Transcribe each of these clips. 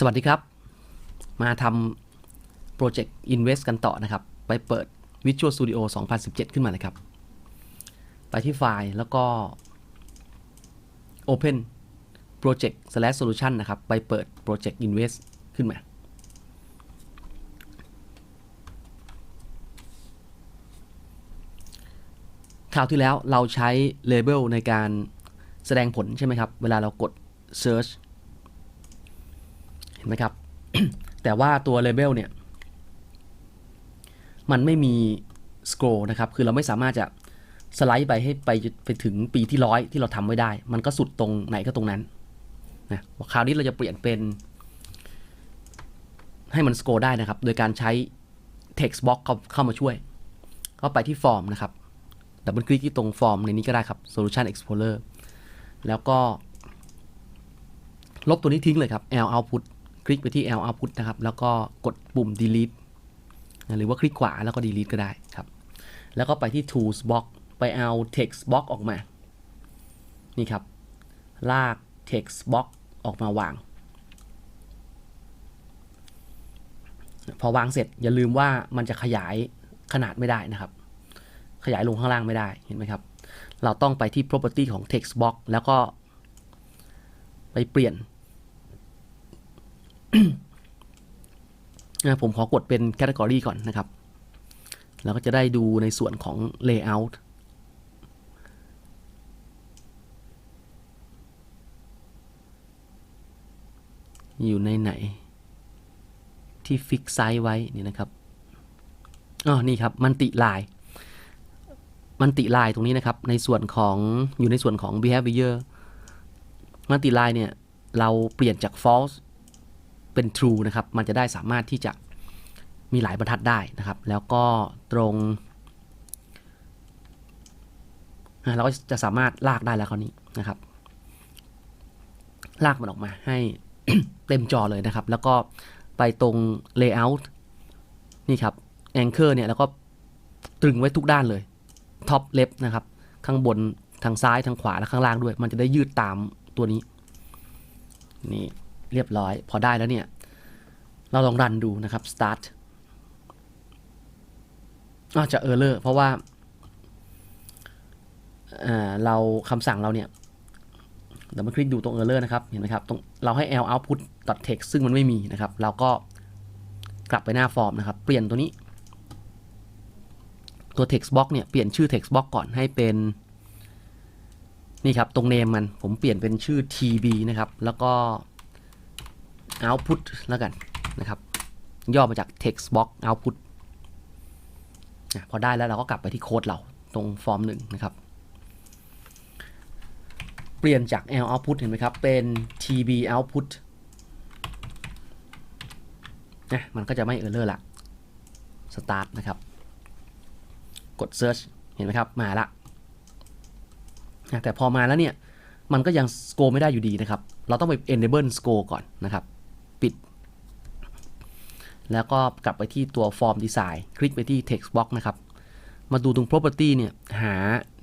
สวัสดีครับ มาทำโปรเจกต์ Invest กันต่อนะครับ ไปเปิด Visual Studio 2017 ขึ้นมาเลยครับ ไปที่ไฟล์แล้วก็ Open Project slash Solution นะครับ ไปเปิด Project Invest ขึ้นมา คราวที่แล้วเราใช้ Label ในการแสดงผลใช่ไหมครับ เวลาเรากด Search นไหมครับ แต่ว่าตัว Label เนี่ย มันไม่มี scroll นะครับ คือเราไม่สามารถจะสไลด์ไปให้ไปไปถึงปีที่ร้อยที่เราทำไว้ได้ มันก็สุดตรงไหนก็ตรงนั้นนะคราวนี้เราจะเปลี่ยนเป็น ให้มัน scroll ได้นะครับ โดยการใช้ text box เข้าเข้ามาช่วย ก็ไปที่ฟอร์มนะครับดับเบิลคลิกที่ตรงฟอร์มในนี้ก็ได้ครับ Solution Explorer แล้วก็ ลบตัวนี้ทิ้งเลยครับ L output คลิกไปที่ L output นะครับ แล้วก็กดปุ่ม delete หรือว่าคลิกขวาแล้วก็ delete ก็ได้ครับ แล้วก็ไปที่ tools box ไปเอา text box ออกมา นี่ครับ ลาก text box ออกมาวาง พอวางเสร็จอย่าลืมว่ามันจะขยายขนาดไม่ได้นะครับ ขยายลงข้างล่างไม่ได้เห็นไหมครับ เราต้องไปที่ property ของ text box แล้วก็ไปเปลี่ยน ผมขอกดเป็น category ก่อนนะครับ แล้วก็จะได้ดูในส่วนของ layout อยู่ในไหน ที่ฟิกไซส์ไว้นี่นะครับอ๋อนี่ครับมันติลายมันติลายตรงนี้นะครับ ในส่วนของอยู่ในส่วนของ behavior มันติลายเนี่ย เราเปลี่ยนจาก false เป็น true นะครับ มันจะได้สามารถที่จะมีหลายบรรทัดได้นะครับ แล้วก็ตรงเราก็จะสามารถลากได้แล้วคราวนี้นะครับ ลากมันออกมาให้เต็มจอเลยนะครับ แล้วก็ไปตรง layout นี่ครับ anchor เนี่ยแล้วก็ตรึงไว้ทุกด้านเลย top left นะครับ ข้างบนทางซ้ายทางขวาและข้างล่างด้วย มันจะได้ยืดตามตัวนี้ นี่ เรียบร้อย พอได้แล้วเนี่ย เราลองรันดูนะครับ start อาจจะ error เพราะว่าเราคำสั่งเราเนี่ยเดี๋ยวมาคลิกดูตรง error นะครับ เห็นไหมครับตรงเราให้ l output text ซึ่งมันไม่มีนะครับ เราก็กลับไปหน้าฟอร์มนะครับ เปลี่ยนตัวนี้ ตัว text box เนี่ยเปลี่ยนชื่อ text box ก่อนให้เป็นนี่ครับ ตรง name มันผมเปลี่ยนเป็นชื่อ tb นะครับ แล้วก็ output แล้วกันนะครับ ย่อมาจาก text box output นะพอได้แล้วเราก็กลับไปที่โค้ดเราตรงฟอร์มหนึ่งนะครับ เปลี่ยนจาก L output เห็นไหมครับ เป็น TB output นะมันก็จะไม่ error ละ start นะครับ กด search เห็นไหมครับ มาละนะแต่พอมาแล้วเนี่ย มันก็ยัง score ไม่ได้อยู่ดีนะครับ เราต้องไป enable score ก่อนนะครับ แล้วก็กลับไปที่ตัว form design คลิกไปที่ text box นะครับ มาดูตรง property เนี่ย หา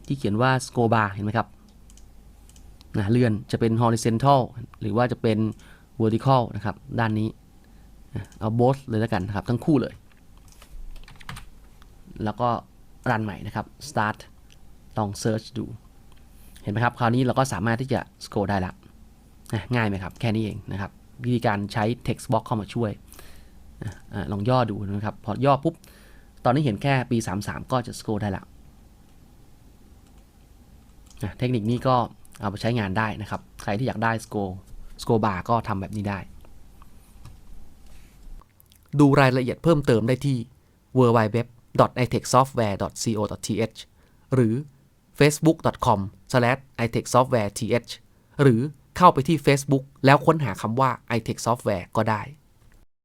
ที่เขียนว่า score bar เห็นไหมครับนะเลื่อนจะเป็น horizontal หรือว่าจะเป็น vertical นะครับ ด้านนี้ เอา both เลยแล้วกันนะครับ ทั้งคู่เลย แล้วก็รันใหม่นะครับ start ลอง search ดู เห็นไหมครับ คราวนี้เราก็สามารถที่จะ scroll ได้ละง่ายไหมครับ แค่นี้เองนะครับ วิธีการใช้ text box เข้ามาช่วย ลองย่อดูนะครับ พอย่อปุ๊บ ตอนนี้เห็นแค่ปี 33 ก็จะ scroll ได้ละเทคนิคนี้ก็เอาไปใช้งานได้นะครับ ใครที่อยากได้ scroll scroll bar ก็ทำแบบนี้ได้ ดูรายละเอียดเพิ่มเติมได้ที่ www.itechsoftware.co.th หรือ facebook.com/itechsoftwareth หรือเข้าไปที่ Facebook แล้วค้นหาคำว่า itech software ก็ได้